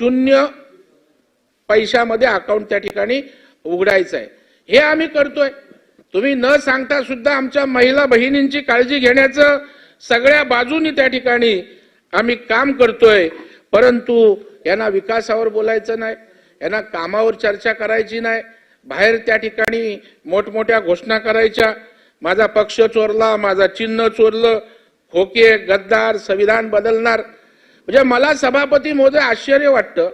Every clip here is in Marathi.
शून्य पैशामध्ये अकाउंट त्या ठिकाणी उघडायचं आहे हे आम्ही करतोय. तुम्ही न सांगता सुद्धा आमच्या महिला बहिणींची काळजी घेण्याचं सगळ्या बाजूनी त्या ठिकाणी आम्ही काम करतोय. परंतु यांना विकासावर बोलायचं नाही. यांना कामावर चर्चा करायची नाही. बाहेर त्या ठिकाणी मोठमोठ्या घोषणा करायच्या. माझा पक्ष चोरला माझा चिन्ह चोरलं. खोके गद्दार संविधान बदलणार. म्हणजे मला सभापती मोदय आश्चर्य वाटतं.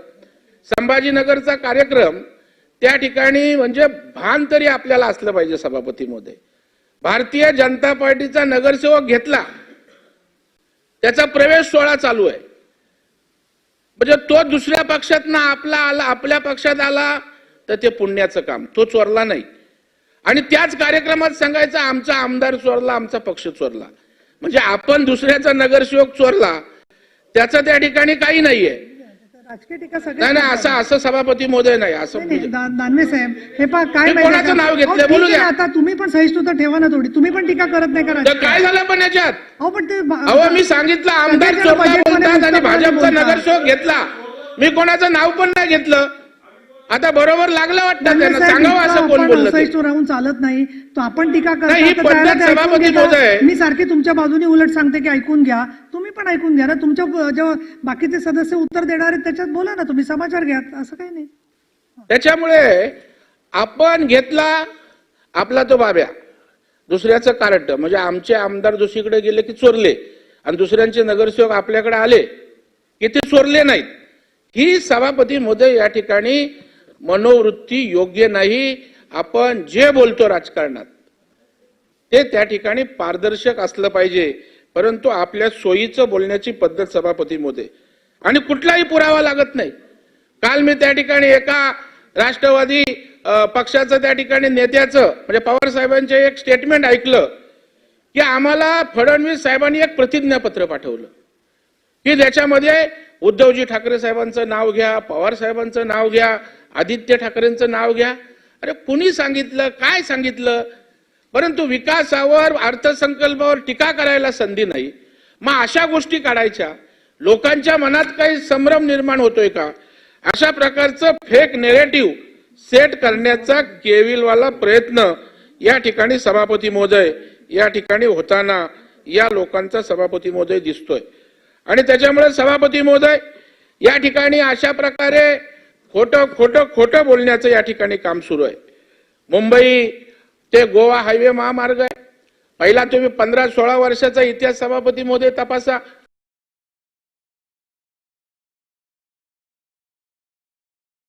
संभाजीनगरचा कार्यक्रम त्या ठिकाणी म्हणजे भान तरी आपल्याला असलं पाहिजे सभापती मोदय भारतीय जनता पार्टीचा नगरसेवक घेतला. त्याचा प्रवेश सोहळा चालू आहे. म्हणजे तो दुसऱ्या पक्षात ना आपला आला आपल्या पक्षात आला तर ते पुण्याचं काम. तो चोरला नाही. आणि त्याच कार्यक्रमात सांगायचं आमचा आमदार चोरला आमचा पक्ष चोरला. म्हणजे आपण दुसऱ्याचा नगरसेवक चोरला त्याचं त्या ठिकाणी काही नाहीये राजकीय टीका नाही नाही असं असं सभापती मोदय नाही असं दा- दानवे साहेब हे पहा काय कोणाचं? नाव ठीक बोलू द्या. आता तुम्ही पण सहिष्णुता ठेवा ना थोडी तुम्ही पण टीका करत नाही का तर राजकीय? काय झालं पण याच्यात अहो पण ते अहो मी सांगितलं आमदार बोलतात आणि भाजपचा. नगरसेवक घेतला मी कोणाचं नाव पण नाही घेतलं आता बरोबर लागलं वाटतं त्यांना सांगावं असं कोण बोललं ते. असहिष्णू राहून चालत नाही तो आपण टीका करता सभापती घेता. महोदय. मी सारखी तुमच्या बाजूने उलट सांगते की ऐकून घ्या तुम्ही पण ऐकून घ्या ना. तुमच्या जेव्हा बाकीचे सदस्य उत्तर देणार आहेत त्याच्यात बोला ना तुम्ही समाचार घ्या. असं काही नाही. त्याच्यामुळे आपण घेतला आपला तो बाब्या. दुसऱ्याचं कार्ट म्हणजे आमचे आमदार दुसरीकडे गेले की चोरले. आणि दुसऱ्यांचे नगरसेवक आपल्याकडे आले की ते चोरले नाहीत. ही सभापती मोदय या ठिकाणी मनोवृत्ती योग्य नाही. आपण जे बोलतो राजकारणात ते त्या ठिकाणी पारदर्शक असलं पाहिजे. परंतु आपल्या सोयीचं बोलण्याची पद्धत सभापती मोदय आणि कुठलाही पुरावा लागत नाही. काल मी त्या ठिकाणी एका राष्ट्रवादी पक्षाचं त्या ठिकाणी नेत्याचं म्हणजे पवार साहेबांचे एक स्टेटमेंट ऐकलं की आम्हाला फडणवीस साहेबांनी एक प्रतिज्ञापत्र पाठवलं. की ज्याच्यामध्ये उद्धवजी ठाकरे साहेबांचं नाव घ्या पवार साहेबांचं नाव घ्या आदित्य ठाकरेंचं नाव घ्या. अरे कुणी सांगितलं? काय सांगितलं? परंतु विकासावर अर्थसंकल्पावर टीका करायला संधी नाही. मग अशा गोष्टी काढायच्या. लोकांच्या मनात काही संभ्रम निर्माण होतोय का? अशा प्रकारचं फेक नेरेटिव्ह सेट करण्याचा केविलवाला प्रयत्न या ठिकाणी सभापती महोदय या ठिकाणी होताना या लोकांचा सभापती महोदय दिसतोय. आणि त्याच्यामुळे सभापती महोदय या ठिकाणी अशा प्रकारे खोटं खोटं खोटं बोलण्याचं या ठिकाणी काम सुरू आहे. मुंबई ते गोवा हायवे महामार्ग आहे. पहिला तुम्ही पंधरा सोळा वर्षाचा इतिहास सभापती मोदी तपासा.